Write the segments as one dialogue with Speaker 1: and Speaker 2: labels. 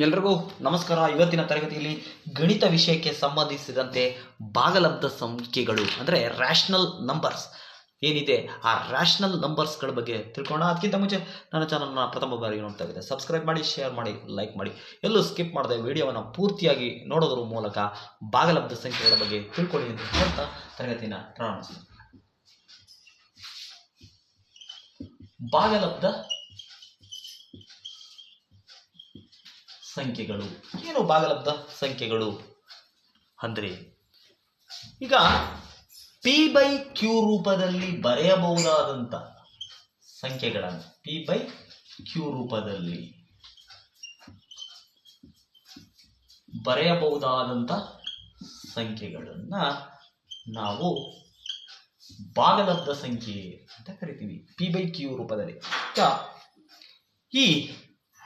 Speaker 1: ಎಲ್ರಿಗೂ ನಮಸ್ಕಾರ. ಇವತ್ತಿನ ತರಗತಿಯಲ್ಲಿ ಗಣಿತ ವಿಷಯಕ್ಕೆ ಸಂಬಂಧಿಸಿದಂತೆ ಭಾಗಲಬ್ಧ ಸಂಖ್ಯೆಗಳು, ಅಂದರೆ ರ್ಯಾಷನಲ್ ನಂಬರ್ಸ್ ಏನಿದೆ? ಆ ರ್ಯಾಷನಲ್ ನಂಬರ್ಸ್ಗಳ ಬಗ್ಗೆ ತಿಳ್ಕೊಳ್ಳೋಣ. ಅದಕ್ಕಿಂತ ಮುಂಚೆ ನನ್ನ ಚಾನಲ್ನ ಪ್ರಥಮ ಬಾರಿಗೆ ನೋಡ್ತಾ ಇದ್ದೆ ಸಬ್ಸ್ಕ್ರೈಬ್ ಮಾಡಿ ಶೇರ್ ಮಾಡಿ ಲೈಕ್ ಮಾಡಿ. ಎಲ್ಲೂ ಸ್ಕಿಪ್ ಮಾಡದೆ ವಿಡಿಯೋವನ್ನು ಪೂರ್ತಿಯಾಗಿ ನೋಡೋದ್ರ ಮೂಲಕ ಭಾಗಲಬ್ಧ ಸಂಖ್ಯೆಗಳ ಬಗ್ಗೆ ತಿಳ್ಕೊಳ್ಳಿ ಅಂತ ಹೇಳ್ತಾ ತರಗತಿನ ಪ್ರಾರಂಭಿಸಿ ಭಾಗಲಬ್ಧ ಸಂಖ್ಯೆಗಳು. ಏನು ಭಾಗಲಬ್ಧ ಸಂಖ್ಯೆಗಳು? ಅಂದರೆ, ಈಗ ಪಿ ಬೈ ಕ್ಯೂ ರೂಪದಲ್ಲಿ ಬರೆಯಬಹುದಾದಂಥ ಸಂಖ್ಯೆಗಳನ್ನು ಪಿ ಬೈ ಕ್ಯೂ ರೂಪದಲ್ಲಿ ಬರೆಯಬಹುದಾದಂಥ ಸಂಖ್ಯೆಗಳನ್ನು ನಾವು ಭಾಗಲಬ್ಧ ಸಂಖ್ಯೆ ಅಂತ ಕರಿತೀವಿ. ಪಿ ಬೈ ಕ್ಯೂ ರೂಪದಲ್ಲಿ. ಈಗ ಈ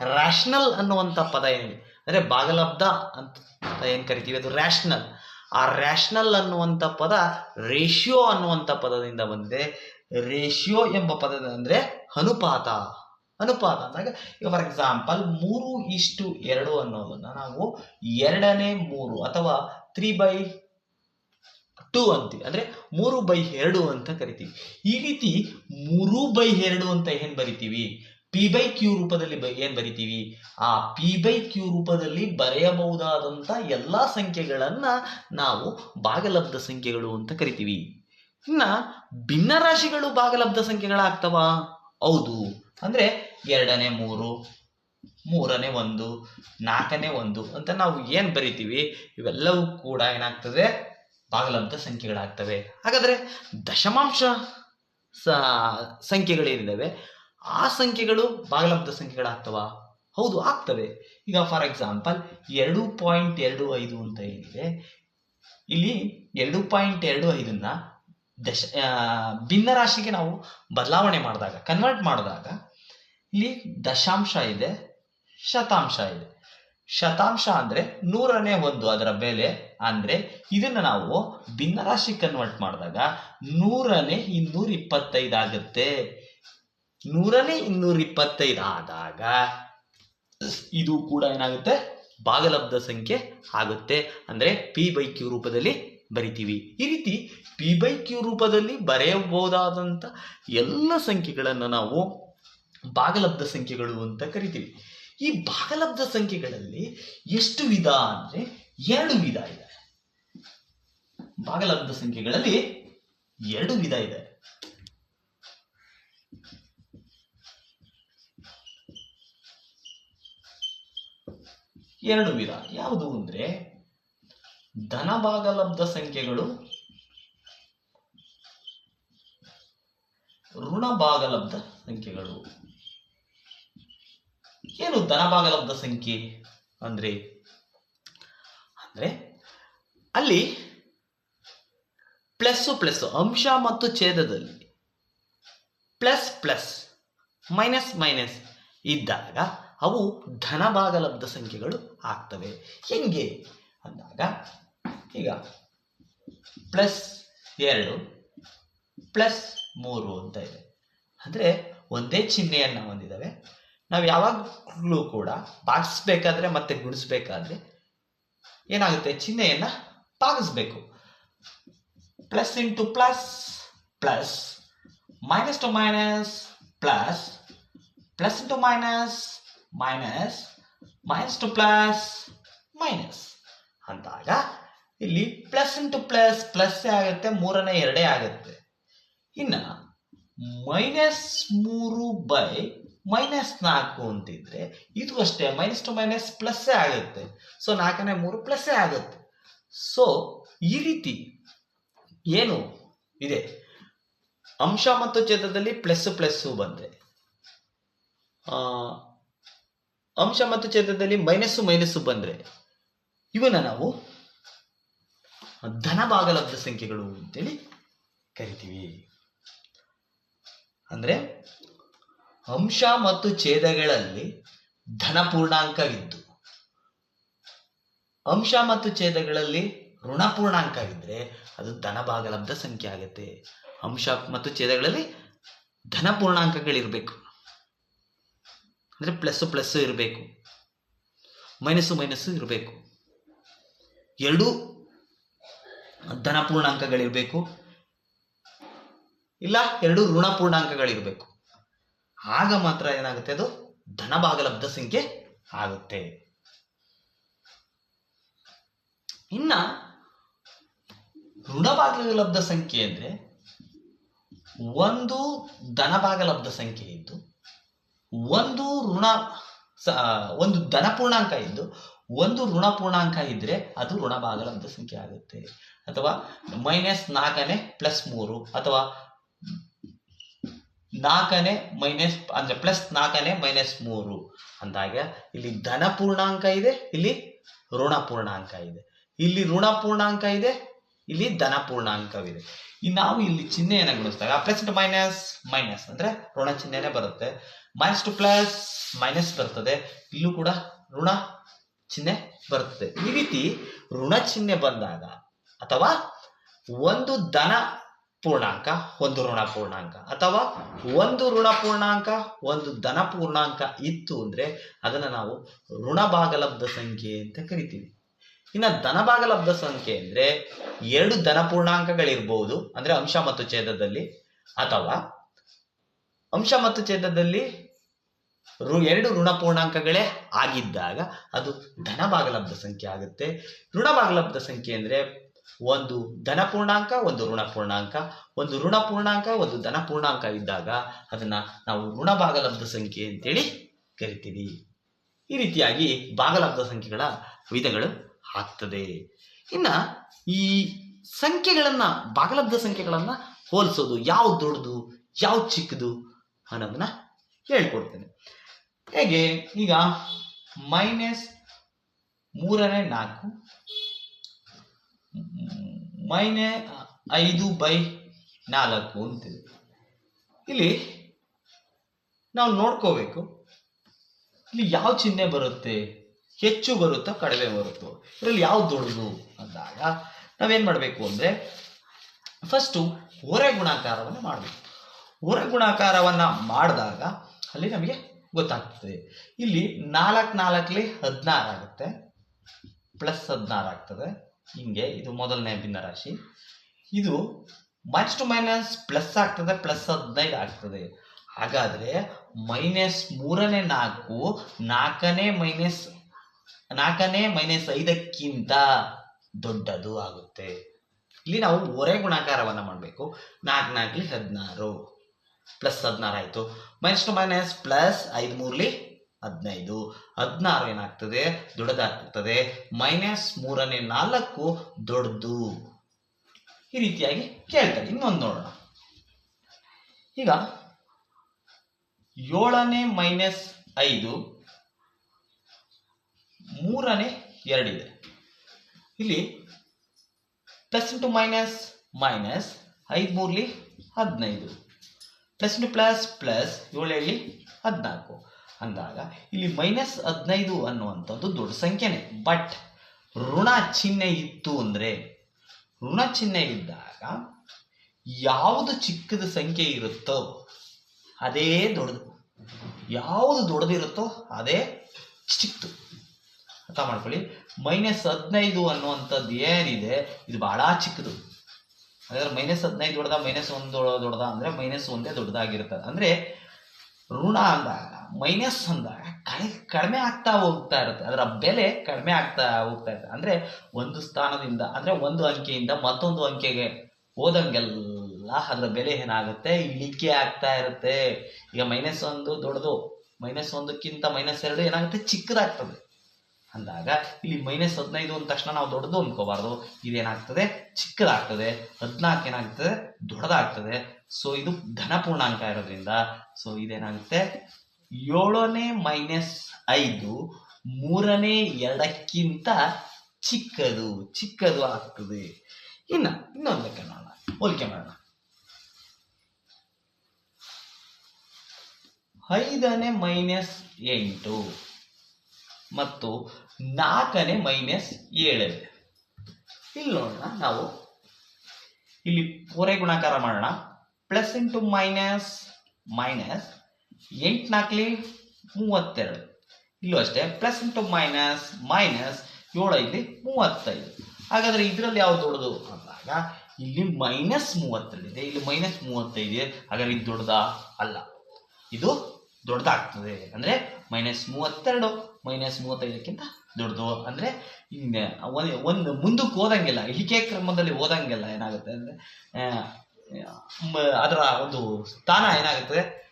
Speaker 1: ರ್ಯಾಷನಲ್ ಅನ್ನುವಂಥ ಪದ ಏನಿದೆ ಅಂದರೆ ಭಾಗಲಬ್ಧ ಅಂತ ಏನು ಕರಿತೀವಿ? ಅದು ರ್ಯಾಷನಲ್ ಆ ರ್ಯಾಷನಲ್ ಅನ್ನುವಂಥ ಪದ ರೇಷಿಯೋ ಅನ್ನುವಂಥ ಪದದಿಂದ ಬಂದಿದೆ. ರೇಷಿಯೋ ಎಂಬ ಪದದ ಅಂದರೆ ಅನುಪಾತ. ಅನುಪಾತ ಅಂದಾಗ ಫಾರ್ ಎಕ್ಸಾಂಪಲ್ ಮೂರು ಇಷ್ಟು ಎರಡು ಅನ್ನೋದನ್ನು ನಾವು ಎರಡನೇ ಮೂರು ಅಥವಾ ತ್ರೀ ಬೈ ಟೂ ಅಂತೀವಿ. ಅಂದರೆ ಮೂರು ಬೈ ಎರಡು ಅಂತ ಕರಿತೀವಿ. ಈ ರೀತಿ ಮೂರು ಬೈ ಎರಡು ಅಂತ ಏನು ಬರಿತೀವಿ? ಪಿ ಬೈ ಕ್ಯೂ ರೂಪದಲ್ಲಿ ಏನ್ ಬರಿತೀವಿ? ಆ ಪಿ ಬೈ ಕ್ಯೂ ರೂಪದಲ್ಲಿ ಬರೆಯಬಹುದಾದಂಥ ಎಲ್ಲ ಸಂಖ್ಯೆಗಳನ್ನು ನಾವು ಭಾಗಲಬ್ಧ ಸಂಖ್ಯೆಗಳು ಅಂತ ಕರಿತೀವಿ. ಇನ್ನ ಭಿನ್ನರಾಶಿಗಳು ಭಾಗಲಬ್ಧ ಸಂಖ್ಯೆಗಳಾಗ್ತವಾ? ಹೌದು. ಅಂದ್ರೆ ಎರಡನೇ ಮೂರು, ಮೂರನೇ ಒಂದು, ನಾಲ್ಕನೇ ಒಂದು ಅಂತ ನಾವು ಏನು ಬರಿತೀವಿ? ಇವೆಲ್ಲವೂ ಕೂಡ ಏನಾಗ್ತದೆ? ಭಾಗಲಬ್ಧ ಸಂಖ್ಯೆಗಳಾಗ್ತವೆ. ಹಾಗಾದರೆ ದಶಮಾಂಶ ಸಂಖ್ಯೆಗಳೇನಿದ್ದಾವೆ ಆ ಸಂಖ್ಯೆಗಳು ಭಾಗಲಬ್ಧ ಸಂಖ್ಯೆಗಳಾಗ್ತವಾ? ಹೌದು, ಆಗ್ತವೆ. ಈಗ ಫಾರ್ ಎಕ್ಸಾಂಪಲ್ ಎರಡು ಪಾಯಿಂಟ್ ಎರಡು ಐದು ಅಂತ ಏನಿದೆ ಇಲ್ಲಿ ಎರಡು ಪಾಯಿಂಟ್ ಎರಡು ಐದನ್ನ ದಶ ಭಿನ್ನ ರಾಶಿಗೆ ನಾವು ಬದಲಾವಣೆ ಮಾಡಿದಾಗ ಕನ್ವರ್ಟ್ ಮಾಡಿದಾಗ, ಇಲ್ಲಿ ದಶಾಂಶ ಇದೆ, ಶತಾಂಶ ಇದೆ. ಶತಾಂಶ ಅಂದ್ರೆ ನೂರನೇ ಒಂದು ಅದರ ಬೆಲೆ ಅಂದ್ರೆ ಇದನ್ನ ನಾವು ಭಿನ್ನರಾಶಿ ಕನ್ವರ್ಟ್ ಮಾಡಿದಾಗ ನೂರನೇ ಇನ್ನೂರ ಇಪ್ಪತ್ತೈದು ಆಗುತ್ತೆ. ನೂರನೇ ಇನ್ನೂರ ಇಪ್ಪತ್ತೈದು ಆದಾಗ ಇದು ಕೂಡ ಏನಾಗುತ್ತೆ? ಭಾಗಲಬ್ಧ ಸಂಖ್ಯೆ ಆಗುತ್ತೆ. ಅಂದ್ರೆ ಪಿ ಬೈ ಕ್ಯೂ ರೂಪದಲ್ಲಿ ಬರಿತೀವಿ. ಈ ರೀತಿ ಪಿ ಬೈ ಕ್ಯೂ ರೂಪದಲ್ಲಿ ಬರೆಯಬಹುದಾದಂಥ ಎಲ್ಲ ಸಂಖ್ಯೆಗಳನ್ನು ನಾವು ಭಾಗಲಬ್ಧ ಸಂಖ್ಯೆಗಳು ಅಂತ ಕರಿತೀವಿ. ಈ ಭಾಗಲಬ್ಧ ಸಂಖ್ಯೆಗಳಲ್ಲಿ ಎಷ್ಟು ವಿಧ ಅಂದ್ರೆ ಎರಡು ವಿಧ ಇದೆ. ಭಾಗಲಬ್ಧ ಸಂಖ್ಯೆಗಳಲ್ಲಿ ಎರಡು ವಿಧ ಇದೆ. ಎರಡು ವಿಧ ಯಾವುದು ಅಂದ್ರೆ ಧನ ಭಾಗಲಬ್ಧ ಸಂಖ್ಯೆಗಳು, ಋಣಭಾಗಲಬ್ಧ ಸಂಖ್ಯೆಗಳು. ಏನು ಧನ ಭಾಗಲಬ್ಧ ಸಂಖ್ಯೆ ಅಂದ್ರೆ? ಅಂದ್ರೆ ಅಲ್ಲಿ ಪ್ಲಸ್ಸು ಪ್ಲಸ್ ಅಂಶ ಮತ್ತು ಛೇದದಲ್ಲಿ ಪ್ಲಸ್ ಪ್ಲಸ್ ಮೈನಸ್ ಮೈನಸ್ ಇದ್ದಾಗ ಅವು ಧನ ಭಾಗಲಬ್ಧ ಸಂಖ್ಯೆಗಳು ಆಗ್ತವೆ. ಹೆಂಗೆ? ಅಂದಾಗ, ಈಗ ಪ್ಲಸ್ ಎರಡು, ಪ್ಲಸ್ ಮೂರು ಅಂತ ಇದೆ. ಅಂದರೆ ಒಂದೇ ಚಿಹ್ನೆಯನ್ನು ಹೊಂದಿದ್ದಾವೆ ನಾವು ಯಾವಾಗಲೂ ಕೂಡ ಭಾಗಿಸ್ಬೇಕಾದ್ರೆ ಮತ್ತೆ ಗುಡಿಸ್ಬೇಕಾದ್ರೆ ಏನಾಗುತ್ತೆ? ಚಿಹ್ನೆಯನ್ನು ಭಾಗಿಸ್ಬೇಕು plus into plus plus, minus to minus, plus plus into minus minus minus to plus minus ಅಂದಾಗ ಇಲ್ಲಿ ಪ್ಲಸ್ ಇಂಟು ಪ್ಲಸ್ ಪ್ಲಸ್ ಆಗುತ್ತೆ, ಮೂರನೇ ಎರಡೇ ಆಗುತ್ತೆ. ಇನ್ನು ಮೈನಸ್ ಮೂರು ಬೈ ಮೈನಸ್ ನಾಲ್ಕು ಅಂತಿದ್ರೆ ಇದು ಅಷ್ಟೇ ಮೈನಸ್ ಟು ಮೈನಸ್ ಪ್ಲಸ್ಸೇ ಆಗುತ್ತೆ. ಸೊ ನಾಲ್ಕನೇ ಮೂರು ಪ್ಲಸ್ಸೇ ಆಗುತ್ತೆ. ಸೊ ಈ ರೀತಿ ಏನು ಇದೆ? ಅಂಶ ಮತ್ತು ಛೇದದಲ್ಲಿ ಪ್ಲಸ್ ಪ್ಲಸ್ಸು ಬಂದರೆ ಅಂಶ ಮತ್ತು ಛೇದದಲ್ಲಿ ಮೈನಸ್ಸು ಮೈನಸ್ಸು ಬಂದರೆ ಇವನ್ನ ನಾವು ಧನ ಭಾಗಲಬ್ಧ ಸಂಖ್ಯೆಗಳು ಅಂತೇಳಿ ಕರಿತೀವಿ. ಅಂದರೆ ಅಂಶ ಮತ್ತು ಛೇದಗಳಲ್ಲಿ ಧನ ಪೂರ್ಣಾಂಕವಿದ್ದು ಅಂಶ ಮತ್ತು ಛೇದಗಳಲ್ಲಿ ಋಣ ಪೂರ್ಣಾಂಕವಿದ್ರೆ ಅದು ಧನ ಭಾಗಲಬ್ಧ ಸಂಖ್ಯೆ ಆಗುತ್ತೆ. ಅಂಶ ಮತ್ತು ಛೇದಗಳಲ್ಲಿ ಧನ ಪೂರ್ಣಾಂಕಗಳಿರಬೇಕು. ಅಂದರೆ ಪ್ಲಸ್ಸು ಪ್ಲಸ್ಸು ಇರಬೇಕು. ಮೈನಸ್ಸು ಮೈನಸ್ಸು ಇರಬೇಕು. ಎರಡೂ ಧನಪೂರ್ಣಾಂಕಗಳಿರಬೇಕು. ಇಲ್ಲ, ಎರಡು ಋಣಪೂರ್ಣಾಂಕಗಳಿರಬೇಕು. ಆಗ ಮಾತ್ರ ಏನಾಗುತ್ತೆ ಅದು? ಧನಭಾಗಲಬ್ಧ ಸಂಖ್ಯೆ ಆಗುತ್ತೆ. ಇನ್ನ ಋಣಭಾಗಲಬ್ಧ ಸಂಖ್ಯೆ ಅಂದ್ರೆ ಒಂದು ಧನಭಾಗಲಬ್ಧ ಸಂಖ್ಯೆ ಇದ್ದು ಒಂದು ಋಣ ಒಂದು ಧನ ಪೂರ್ಣಾಂಕ ಇದ್ದು, ಒಂದು ಋಣ ಪೂರ್ಣಾಂಕ ಇದ್ರೆ ಅದು ಋಣ ಅಂತ ಸಂಖ್ಯೆ ಆಗುತ್ತೆ. ಅಥವಾ ಮೈನಸ್ ನಾಲ್ಕನೇ ಪ್ಲಸ್ ಮೂರು, ಅಥವಾ ನಾಲ್ಕನೇ ಮೈನಸ್ ಅಂದ್ರೆ ಪ್ಲಸ್ ನಾಲ್ಕನೇ ಮೈನಸ್ ಮೂರು ಅಂದಾಗ ಇಲ್ಲಿ ಧನ ಪೂರ್ಣಾಂಕ ಇದೆ, ಇಲ್ಲಿ ಋಣ ಪೂರ್ಣಾಂಕ ಇದೆ. ಇಲ್ಲಿ ಋಣ ಪೂರ್ಣಾಂಕ ಇದೆ, ಇಲ್ಲಿ ಧನ ಪೂರ್ಣಾಂಕವಿದೆ. ನಾವು ಇಲ್ಲಿ ಚಿಹ್ನೆಯನ್ನು ಗುಣಿಸಿದಾಗ ಪ್ಲಸ್ ಮೈನಸ್ ಮೈನಸ್ ಅಂದ್ರೆ ಋಣ ಚಿಹ್ನೆನೆ ಬರುತ್ತೆ. ಮೈನಸ್ ಟು ಪ್ಲಸ್ ಮೈನಸ್ ಬರ್ತದೆ. ಇಲ್ಲೂ ಕೂಡ ಋಣ ಚಿಹ್ನೆ ಬರ್ತದೆ. ಈ ರೀತಿ ಋಣ ಚಿಹ್ನೆ ಬಂದಾಗ ಅಥವಾ ಒಂದು ಧನ ಪೂರ್ಣಾಂಕ, ಒಂದು ಋಣ ಪೂರ್ಣಾಂಕ ಅಥವಾ ಒಂದು ಋಣ ಪೂರ್ಣಾಂಕ, ಒಂದು ಧನ ಪೂರ್ಣಾಂಕ ಇತ್ತು ಅಂದ್ರೆ ಅದನ್ನ ನಾವು ಋಣ ಭಾಗಲಬ್ಧ ಸಂಖ್ಯೆ ಅಂತ ಕರಿತೀವಿ. ಇನ್ನು ಧನ ಭಾಗಲಬ್ಧ ಸಂಖ್ಯೆ ಅಂದ್ರೆ ಎರಡು ಧನ ಪೂರ್ಣಾಂಕಗಳಿರ್ಬೋದು ಅಂದ್ರೆ ಅಂಶ ಮತ್ತು ಛೇದದಲ್ಲಿ ಅಥವಾ ಅಂಶ ಮತ್ತು ಛೇದದಲ್ಲಿ ರು ಎರಡು ಋಣ ಪೂರ್ಣಾಂಕಗಳೇ ಆಗಿದ್ದಾಗ ಅದು ಧನ ಭಾಗಲಬ್ಧ ಸಂಖ್ಯೆ ಆಗುತ್ತೆ. ಋಣಭಾಗಲಬ್ಧ ಸಂಖ್ಯೆ ಅಂದ್ರೆ ಒಂದು ಧನ ಪೂರ್ಣಾಂಕ, ಒಂದು ಋಣ ಪೂರ್ಣಾಂಕ. ಒಂದು ಋಣ ಪೂರ್ಣಾಂಕ, ಒಂದು ಧನ ಪೂರ್ಣಾಂಕ ಇದ್ದಾಗ ಅದನ್ನ ನಾವು ಋಣಭಾಗಲಬ್ಧ ಸಂಖ್ಯೆ ಅಂತೇಳಿ ಕರಿತೀವಿ. ಈ ರೀತಿಯಾಗಿ ಭಾಗಲಬ್ಧ ಸಂಖ್ಯೆಗಳ ವಿಧಗಳು ಆಗ್ತದೆ. ಇನ್ನ ಈ ಸಂಖ್ಯೆಗಳನ್ನ, ಭಾಗಲಬ್ಧ ಸಂಖ್ಯೆಗಳನ್ನ ಹೋಲಿಸೋದು ಯಾವ್ದು ದೊಡ್ಡದು, ಯಾವ್ದು ಚಿಕ್ಕದು ಅನ್ನೋದನ್ನ ಹೇಳ್ಕೊಡ್ತೇನೆ. ಹೇಗೆ? ಈಗ ಮೈನಸ್ ಮೂರನೇ ನಾಲ್ಕು ಮೈನೆ ಐದು ಬೈ ನಾಲ್ಕು ಅಂತಿದೆ. ಇಲ್ಲಿ ನಾವು ನೋಡ್ಕೋಬೇಕು, ಇಲ್ಲಿ ಯಾವ ಚಿಹ್ನೆ ಬರುತ್ತೆ? ಹೆಚ್ಚು ಬರುತ್ತೋ ಕಡಿಮೆ ಬರುತ್ತೋ? ಇದರಲ್ಲಿ ಯಾವ್ದು ದೊಡ್ಡದು ಅಂದಾಗ ನಾವೇನ್ ಮಾಡಬೇಕು ಅಂದ್ರೆ ಫಸ್ಟು ಹೊರೆ ಗುಣಾಕಾರವನ್ನು ಮಾಡಬೇಕು. ಹೊರೆ ಗುಣಾಕಾರವನ್ನು ಮಾಡಿದಾಗ ಅಲ್ಲಿ ನಮಗೆ ಗೊತ್ತಾಗ್ತದೆ. ಇಲ್ಲಿ ನಾಲ್ಕು ನಾಲ್ಕಲಿ ಹದಿನಾರು ಆಗುತ್ತೆ. ಪ್ಲಸ್ ಹದಿನಾರು ಆಗ್ತದೆ. ಹಿಂಗೆ ಇದು ಮೊದಲನೇ ಭಿನ್ನರಾಶಿ. ಇದು ಮೈನಸ್ ಟು ಮೈನಸ್ ಪ್ಲಸ್ ಆಗ್ತದೆ, ಪ್ಲಸ್ ಹದಿನೈದು ಆಗ್ತದೆ. ಹಾಗಾದರೆ ಮೈನಸ್ ಮೂರನೇ ನಾಲ್ಕು, ನಾಲ್ಕನೇ ಮೈನಸ್ ನಾಲ್ಕನೇ ಮೈನಸ್ ಐದಕ್ಕಿಂತ ದೊಡ್ಡದು ಆಗುತ್ತೆ. ಇಲ್ಲಿ ನಾವು ಒರೆ ಗುಣಾಕಾರವನ್ನು ಮಾಡಬೇಕು. ನಾಲ್ಕು ನಾಲ್ಕಲಿ ಹದಿನಾರು. ಪ್ಲಸ್ ಹದಿನಾರು ಆಯಿತು. ಮೈನಸ್ ಟು ಮೈನಸ್ ಪ್ಲಸ್ ಐದು ಮೂರ್ಲಿ ಹದಿನೈದು. ಹದಿನಾರು ಏನಾಗ್ತದೆ? ದೊಡ್ಡದಾಗ್ತದೆ. ಮೈನಸ್ ಮೂರನೇ ನಾಲ್ಕು ದೊಡ್ಡದು. ಈ ರೀತಿಯಾಗಿ ಕೇಳ್ತಾರೆ ಇನ್ನೊಂದು ನೋಡೋಣ. ಈಗ ಏಳನೇ ಮೈನಸ್ ಐದು, ಮೂರನೇ ಎರಡಿದೆ. ಇಲ್ಲಿ ಪ್ಲಸ್ ಇಂಟು ಮೈನಸ್ ಮೈನಸ್ ಐದು ಮೂರ್ಲಿ ಹದಿನೈದು. ಪ್ಲಸ್ ಇಂಟು ಪ್ಲಸ್ ಪ್ಲಸ್ ಏಳೇಳಿ ಹದಿನಾಲ್ಕು. ಅಂದಾಗ ಇಲ್ಲಿ ಮೈನಸ್ ಹದಿನೈದು ಅನ್ನುವಂಥದ್ದು ದೊಡ್ಡ ಸಂಖ್ಯೆನೇ. ಬಟ್ ಋಣ ಚಿಹ್ನೆ ಇತ್ತು ಅಂದರೆ, ಋಣ ಚಿಹ್ನೆ ಇದ್ದಾಗ ಯಾವುದು ಚಿಕ್ಕದ ಸಂಖ್ಯೆ ಇರುತ್ತೋ, ಅದೇ ದೊಡ್ಡದು. ಯಾವುದು ದೊಡ್ಡದಿರುತ್ತೋ ಅದೇ ಚಿಕ್ಕದು ಅರ್ಥ ಮಾಡ್ಕೊಳ್ಳಿ. ಮೈನಸ್ ಹದಿನೈದು ಅನ್ನುವಂಥದ್ದು ಏನಿದೆ, ಇದು ಬಹಳ ಚಿಕ್ಕದು. ಹಾಗಾದ್ರೆ ಮೈನಸ್ ಹದಿನೈದು ದೊಡ್ಡದ ಮೈನಸ್ ಒಂದು ದೊಡ್ಡದ ಅಂದ್ರೆ ಮೈನಸ್ ಒಂದೇ ದೊಡ್ಡದಾಗಿರ್ತದೆ ಅಂದ್ರೆ ಋಣ ಅಂದಾಗ ಮೈನಸ್ ಅಂದಾಗ ಕಳೆ, ಕಡಿಮೆ ಆಗ್ತಾ ಹೋಗ್ತಾ ಇರುತ್ತೆ. ಅದರ ಬೆಲೆ ಕಡಿಮೆ ಆಗ್ತಾ ಹೋಗ್ತಾ ಇರುತ್ತೆ. ಅಂದ್ರೆ ಒಂದು ಸ್ಥಾನದಿಂದ, ಅಂದ್ರೆ ಒಂದು ಅಂಕೆಯಿಂದ ಮತ್ತೊಂದು ಅಂಕೆಗೆ ಹೋದಂಗೆಲ್ಲ ಅದರ ಬೆಲೆ ಏನಾಗುತ್ತೆ? ಇಳಿಕೆ ಆಗ್ತಾ ಇರುತ್ತೆ. ಈಗ ಮೈನಸ್ ಒಂದು ದೊಡ್ಡದು ಮೈನಸ್ ಒಂದಕ್ಕಿಂತ ಮೈನಸ್ ಎರಡು ಏನಾಗುತ್ತೆ? ಚಿಕ್ಕದಾಗ್ತದೆ. ಅಂದಾಗ ಇಲ್ಲಿ ಮೈನಸ್ ಹದಿನೈದು ಅಂದ ತಕ್ಷಣ ನಾವು ದೊಡ್ಡದು ಅನ್ಕೋಬಾರ್ದು ಇದೇನಾಗ್ತದೆ? ಚಿಕ್ಕದಾಗ್ತದೆ. ಹದಿನಾಲ್ಕು ಏನಾಗ್ತದೆ? ದೊಡ್ಡದಾಗ್ತದೆ. ಸೊ ಇದು ಧನ ಪೂರ್ಣಾಂಕ ಇರೋದ್ರಿಂದ ಸೊ ಇದೇನಾಗುತ್ತೆ? ಏಳನೇ ಮೈನಸ್ ಐದು, ಮೂರನೇ ಎರಡಕ್ಕಿಂತ ಚಿಕ್ಕದು. ಚಿಕ್ಕದು ಆಗ್ತದೆ. ಇನ್ನ, ಇನ್ನೊಂದು ಲೆಕ್ಕ ನೋಡೋಣ. ಹೋಲಿಕೆ ಮಾಡೋಣ. ಐದನೇ ಮೈನಸ್ ಎಂಟು. ಮತ್ತು ನಾಲ್ಕನೇ ಮೈನಸ್ ಏಳನೇ ಇಲ್ಲಿ ನೋಡೋಣ ನಾವು ಇಲ್ಲಿ ಪೂರೆ ಗುಣಾಕಾರ ಮಾಡೋಣ. ಪ್ಲಸ್ ಇಂಟು ಮೈನಸ್ ಮೈನಸ್ ಎಂಟು ನಾಲ್ಕಲಿ ಮೂವತ್ತೆರಡು. ಇಲ್ಲೂ ಅಷ್ಟೇ, ಪ್ಲಸ್ ಇಂಟು ಮೈನಸ್ ಮೈನಸ್ ಏಳು ಐದು ಮೂವತ್ತೈದು. ಹಾಗಾದರೆ ಇದರಲ್ಲಿ ಯಾವ್ದು ದೊಡ್ಡದು? ಅಂದಾಗ ಇಲ್ಲಿ ಮೈನಸ್ ಮೂವತ್ತೆರಡು ಇದೆ ಇಲ್ಲಿ ಮೈನಸ್ ಮೂವತ್ತೈದು, ಹಾಗಾದ್ರೆ ಇದು ದೊಡ್ಡದಾ? ಅಲ್ಲ. ಇದು ದೊಡ್ಡದಾಗ್ತದೆ. ಅಂದರೆ ಮೈನಸ್ ಮೂವತ್ತೆರಡು. ಮೈನಸ್ ಮೂವತ್ತೈದಕ್ಕಿಂತ ದೊಡ್ಡದು. ಅಂದ್ರೆ ಹಿಂಗೆ ಒಂದು ಒಂದು ಮುಂದಕ್ಕೆ ಓದಂಗಿಲ್ಲ ಇಳಿಕೆ ಕ್ರಮದಲ್ಲಿ ಓದಂಗಿಲ್ಲ ಏನಾಗುತ್ತೆ ಅಂದ್ರೆ ಅದರ ಒಂದು ಸ್ಥಾನ ಏನಾಗುತ್ತದೆ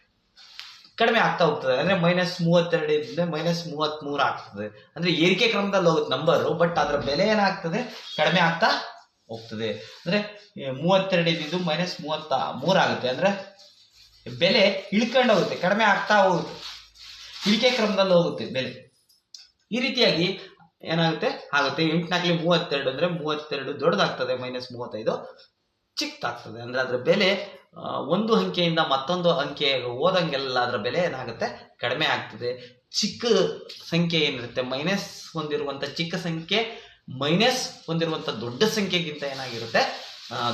Speaker 1: ಕಡಿಮೆ ಆಗ್ತಾ ಹೋಗ್ತದೆ. ಅಂದ್ರೆ ಮೈನಸ್ ಮೂವತ್ತೆರಡು ಇದ್ರೆ ಮೈನಸ್ ಮೂವತ್ತ್ ಮೂರು ಆಗ್ತದೆ. ಅಂದ್ರೆ ಏರಿಕೆ ಕ್ರಮದಲ್ಲಿ ಹೋಗುತ್ತೆ ನಂಬರು ಬಟ್ ಅದರ ಬೆಲೆ ಏನಾಗ್ತದೆ? ಕಡಿಮೆ ಆಗ್ತಾ ಹೋಗ್ತದೆ. ಅಂದ್ರೆ, ಈ ಮೂವತ್ತೆರಡು ಇದ್ದಿದ್ದು ಮೈನಸ್ ಮೂವತ್ತ ಮೂರಾಗುತ್ತೆ ಅಂದ್ರೆ ಬೆಲೆ ಇಳ್ಕೊಂಡೋಗುತ್ತೆ ಕಡಿಮೆ ಆಗ್ತಾ ಹೋಗುತ್ತೆ. ಇಳಿಕೆ ಕ್ರಮದಲ್ಲಿ ಹೋಗುತ್ತೆ ಬೆಲೆ. ಈ ರೀತಿಯಾಗಿ ಏನಾಗುತ್ತೆ? ಆಗುತ್ತೆ. ಎಂಟ್ನಾಲ್ಕಲಿ ಮೂವತ್ತೆರಡು ಅಂದ್ರೆ ಮೂವತ್ತೆರಡು ದೊಡ್ಡದಾಗ್ತದೆ ಮೈನಸ್ ಮೂವತ್ತೈದು ಚಿಕ್ಕದಾಗ್ತದೆ. ಅಂದ್ರೆ ಅದರ ಬೆಲೆ ಒಂದು ಅಂಕೆಯಿಂದ ಮತ್ತೊಂದು ಅಂಕೆ ಹೋದಂಗೆಲ್ಲ ಅದರ ಬೆಲೆ ಏನಾಗುತ್ತೆ? ಕಡಿಮೆ ಆಗ್ತದೆ. ಚಿಕ್ಕ ಸಂಖ್ಯೆ ಏನಿರುತ್ತೆ? ಮೈನಸ್ ಹೊಂದಿರುವಂಥ ಚಿಕ್ಕ ಸಂಖ್ಯೆ ಮೈನಸ್ ಹೊಂದಿರುವಂಥ ದೊಡ್ಡ ಸಂಖ್ಯೆಗಿಂತ ಏನಾಗಿರುತ್ತೆ?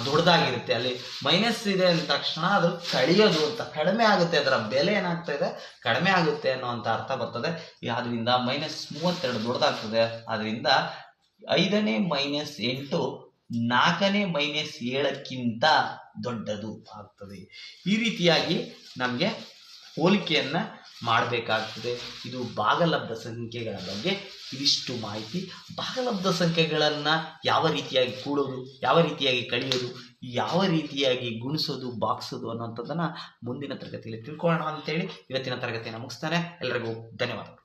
Speaker 1: ದೊಡ್ಡದಾಗಿರುತ್ತೆ. ಅಲ್ಲಿ ಮೈನಸ್ ಇದೆ ಅಂದ ತಕ್ಷಣ ಅದು ಕಳಿಯೋದು ಅಂತ. ಕಡಿಮೆ ಆಗುತ್ತೆ, ಅದರ ಬೆಲೆ ಏನಾಗ್ತಾ ಇದೆ? ಕಡಿಮೆ ಆಗುತ್ತೆ ಅನ್ನುವಂಥ ಅರ್ಥ ಬರ್ತದೆ. ಆದ್ರಿಂದ ಮೈನಸ್ ಮೂವತ್ತೆರಡು ದೊಡ್ಡದಾಗ್ತದೆ. ಆದ್ರಿಂದ ಐದನೇ ಮೈನಸ್ ಎಂಟು, ನಾಲ್ಕನೇ ಮೈನಸ್ ಏಳಕ್ಕಿಂತ ದೊಡ್ಡದು ಆಗ್ತದೆ. ಈ ರೀತಿಯಾಗಿ ನಮಗೆ ಹೋಲಿಕೆಯನ್ನ ಮಾಡಬೇಕಾಗ್ತದೆ. ಇದು ಭಾಗಲಬ್ಧ ಸಂಖ್ಯೆಗಳ ಬಗ್ಗೆ ಇದಿಷ್ಟು ಮಾಹಿತಿ. ಭಾಗಲಬ್ಧ ಸಂಖ್ಯೆಗಳನ್ನು ಯಾವ ರೀತಿಯಾಗಿ ಕೂಡೋದು, ಯಾವ ರೀತಿಯಾಗಿ ಕಳೆಯೋದು, ಯಾವ ರೀತಿಯಾಗಿ ಗುಣಿಸೋದು ಬಾಗಿಸೋದು ಅನ್ನೋಂಥದ್ದನ್ನು ಮುಂದಿನ ತರಗತಿಯಲ್ಲಿ ತಿಳ್ಕೊಳ್ಳೋಣ ಅಂತೇಳಿ ಇವತ್ತಿನ ತರಗತಿಯನ್ನು ಮುಗಿಸ್ತಾನೆ. ಎಲ್ಲರಿಗೂ ಧನ್ಯವಾದಗಳು.